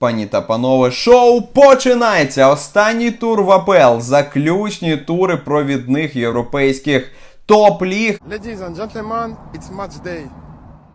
Пані та панове, шоу починається! Останній тур в АПЛ, заключні тури провідних європейських топ-ліг. Ladies and gentlemen, it's match day.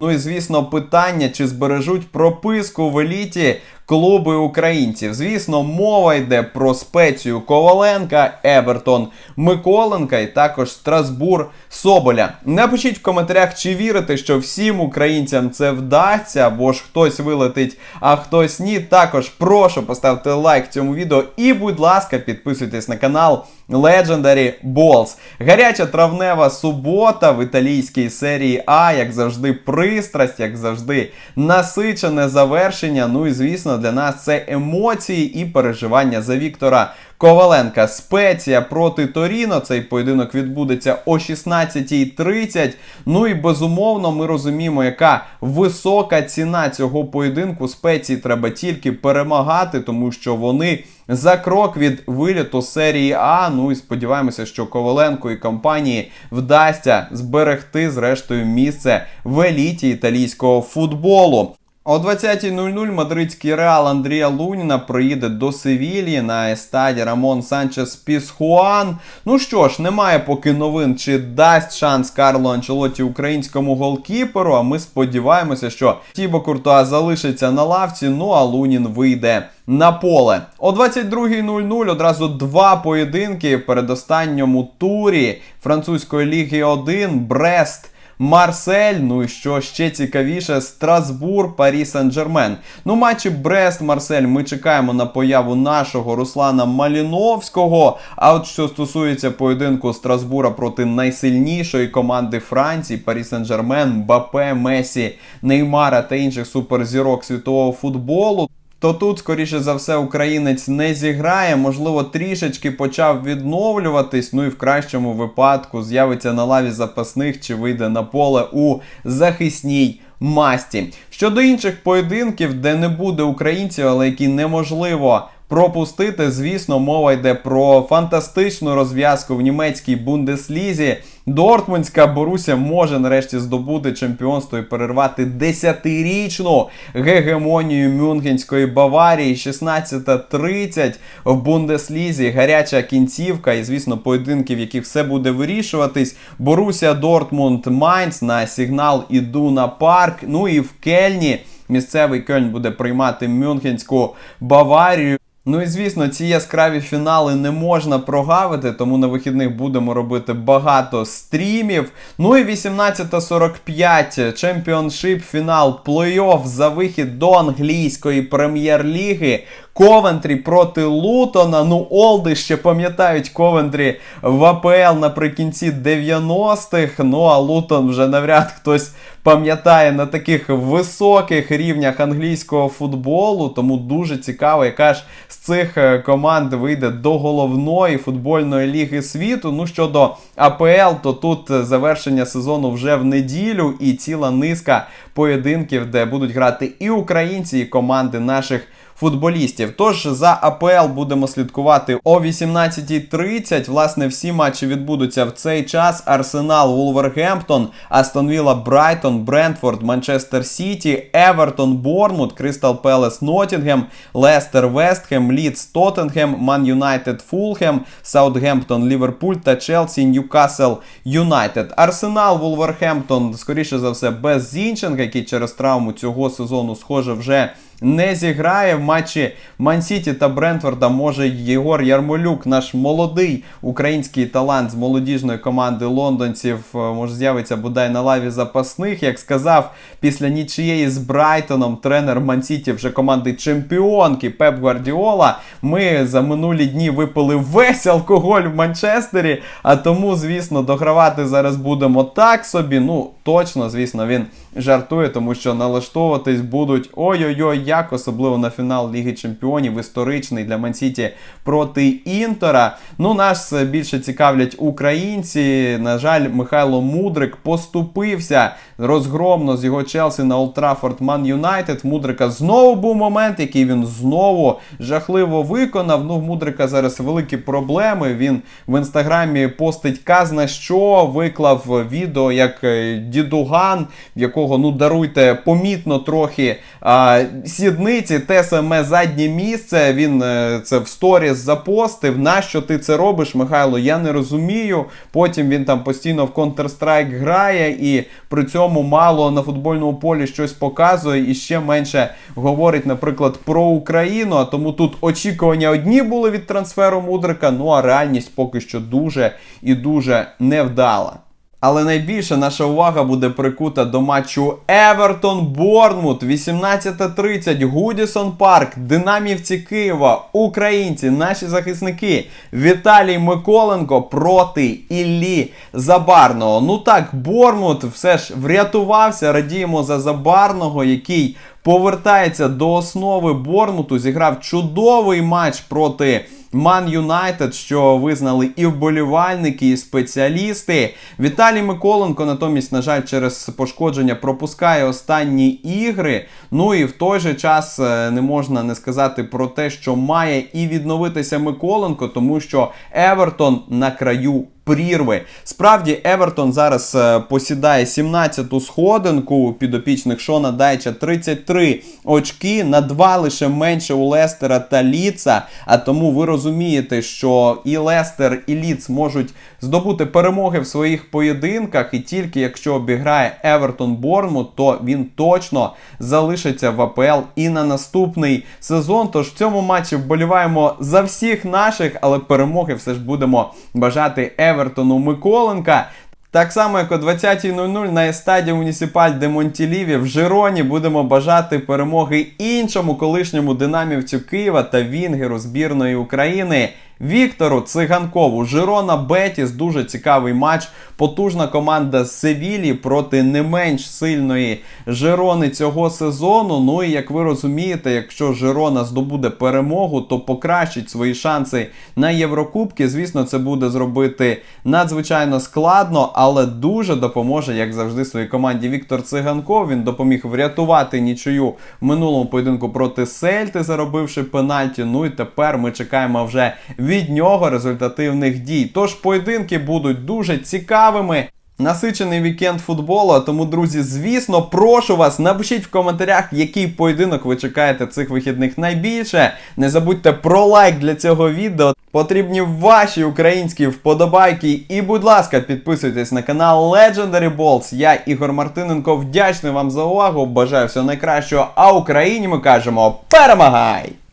Ну і звісно, питання, чи збережуть прописку в еліті клуби українців. Звісно, мова йде про спецію Коваленка, Евертон Миколенка і також Страсбур Соболя. Напишіть в коментарях, чи вірите, що всім українцям це вдасться, або ж хтось вилетить, а хтось ні. Також прошу поставити лайк цьому відео і, будь ласка, підписуйтесь на канал. Legendary Balls. Гаряча травнева субота в італійській серії А, як завжди, пристрасть, як завжди, насичене завершення. Ну і звісно, для нас це емоції і переживання за Віктора Коваленка. Спеція проти Торіно. Цей поєдинок відбудеться о 16.30. Ну і безумовно, ми розуміємо, яка висока ціна цього поєдинку. Спеції треба тільки перемагати, тому що вони. За крок від виліту серії А. Ну і сподіваємося, що Коваленко і компанії вдасться зберегти зрештою місце в еліті італійського футболу. О 20.00 мадридський реал Андрія Луніна приїде до Севілії на естаді Рамон Санчес Пісхуан. Ну що ж, немає поки новин, чи дасть шанс Карло Анчелоті українському голкіперу. А ми сподіваємося, що Тібо Куртуа залишиться на лавці. Ну а Лунін вийде на поле. О 22.00 одразу два поєдинки в передостанньому турі французької ліги 1 Брест. Марсель, ну і що ще цікавіше, Страсбур, Парі Сен-Жермен. Ну, матчі Брест, Марсель. Ми чекаємо на появу нашого Руслана Маліновського. А от що стосується поєдинку Страсбура проти найсильнішої команди Франції, Парі Сен-Жермен, Бапе, Месі, Неймара та інших суперзірок світового футболу. То тут, скоріше за все, українець не зіграє, можливо, трішечки почав відновлюватись. Ну і в кращому випадку з'явиться на лаві запасних чи вийде на поле у захисній масті. Щодо інших поєдинків, де не буде українців, але які неможливо. Пропустити, звісно, мова йде про фантастичну розв'язку в німецькій бундеслізі. Дортмундська Боруся може нарешті здобути чемпіонство і перервати 10-річну гегемонію Мюнхенської Баварії. 16.30 в Бундеслізі. Гаряча кінцівка і, звісно, поєдинки, в яких все буде вирішуватись. Боруся Дортмунд Майнц на сигнал Ідуна Парк. Ну і в Кельні. Місцевий Кельн буде приймати Мюнхенську Баварію. Ну і звісно, ці яскраві фінали не можна прогавити, тому на вихідних будемо робити багато стрімів. Ну і 18.45 чемпіоншип, фінал плей-офф за вихід до англійської прем'єр-ліги. Ковентрі проти Лутона. Ну, Олди ще пам'ятають Ковентрі в АПЛ наприкінці 90-х. Ну а Лутон вже навряд хтось пам'ятає на таких високих рівнях англійського футболу. Тому дуже цікаво, яка ж з цих е, команд вийде до головної футбольної ліги світу. Ну щодо АПЛ, то тут завершення сезону вже в неділю і ціла низка поєдинків, де будуть грати і українці, і команди наших футболістів. Тож за АПЛ будемо слідкувати о 18.30. Власне, всі матчі відбудуться в цей час. Арсенал, Вулвергемптон, Астон Вілла, Брайтон, Брентфорд, Манчестер Сіті, Евертон, Борнмут, Кристал Пелес, Ноттінгем, Лестер, Вестхем, Лідс, Тоттенхем, Ман Юнайтед, Фулхем, Саутгемптон, Ліверпуль та Челсі, Ньюкасл Юнайтед. Арсенал, Вулвергемптон, скоріше за все, без Зінченка, який через травму цього сезону, схоже, вже не зіграє в матчі Мансіті та Брентфорда. Може Єгор Ярмолюк, наш молодий український талант з молодіжної команди лондонців, е, може з'явиться бодай на лаві запасних. Як сказав після нічиєї з Брайтоном, тренер Мансіті вже команди чемпіонки Пеп Гвардіола. Ми за минулі дні випили весь алкоголь в Манчестері. А тому, звісно, догравати зараз будемо так собі. Ну, точно, звісно, він жартує, тому що налаштовуватись будуть ой-ой-ой, як особливо на фінал Ліги Чемпіонів, історичний для Мансіті проти Інтера. Ну, нас більше цікавлять українці. На жаль, Михайло Мудрик поступився розгромно з його Челсі на Олд Траффорд Ман Юнайтед. Мудрика знову був момент, який він знову жахливо виконав. Ну, в Мудрика зараз великі проблеми. Він в інстаграмі постить казна що, виклав відео, як е, дідуган, в якого такого, ну даруйте, помітно трохи а, сідниці, те саме заднє місце. Він е, це в сторіс запостив. Нащо ти це робиш, Михайло? Я не розумію. Потім він там постійно в Counter-Strike грає і при цьому мало на футбольному полі щось показує і ще менше говорить, наприклад, про Україну. А тому тут очікування одні були від трансферу Мудрика, ну а реальність поки що дуже і дуже невдала. Але найбільше наша увага буде прикута до матчу Евертон Борнмут 18.30 Гудісон Парк, Динамівці Києва, українці, наші захисники Віталій Миколенко проти Іллі Забарного. Ну так, Борнмут все ж врятувався. Радіємо за Забарного, який повертається до основи Борнмуту. Зіграв чудовий матч проти. Ман Юнайтед, що визнали і вболівальники, і спеціалісти. Віталій Миколенко, натомість, на жаль, через пошкодження пропускає останні ігри. Ну і в той же час е, не можна не сказати про те, що має і відновитися Миколенко, тому що Евертон на краю. Прірви. Справді, Евертон зараз е, посідає 17-ту сходинку підопічних Шона Дайча 33 очки, на два лише менше у Лестера та Ліца. А тому ви розумієте, що і Лестер, і Ліц можуть здобути перемоги в своїх поєдинках, і тільки якщо обіграє Евертон Борнмут, то він точно залишиться в АПЛ і на наступний сезон. Тож в цьому матчі вболіваємо за всіх наших, але перемоги все ж будемо бажати Евертону Миколенка. Так само, як о 20.00 на естаді Муніципаль де Монтіліві в Жироні будемо бажати перемоги іншому колишньому динамівцю Києва та Вінгеру збірної України Віктору Циганкову. Жирона Бетіс дуже цікавий матч. Потужна команда з Севілії проти не менш сильної Жирони цього сезону. Ну і як ви розумієте, якщо Жирона здобуде перемогу, то покращить свої шанси на Єврокубки. Звісно, це буде зробити надзвичайно складно, але дуже допоможе, як завжди, своїй команді Віктор Циганков. Він допоміг врятувати нічию в минулому поєдинку проти Сельти, заробивши пенальті. Ну і тепер ми чекаємо вже від нього результативних дій. Тож поєдинки будуть дуже цікавими. Насичений вікенд футболу, тому, друзі, звісно, прошу вас, напишіть в коментарях, який поєдинок ви чекаєте цих вихідних найбільше. Не забудьте про лайк для цього відео. Потрібні ваші українські вподобайки. І, будь ласка, підписуйтесь на канал Legendary Balls. Я Ігор Мартиненко вдячний вам за увагу. Бажаю всього найкращого. А Україні ми кажемо перемагай!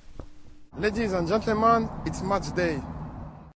Ladies and gentlemen, it's match day.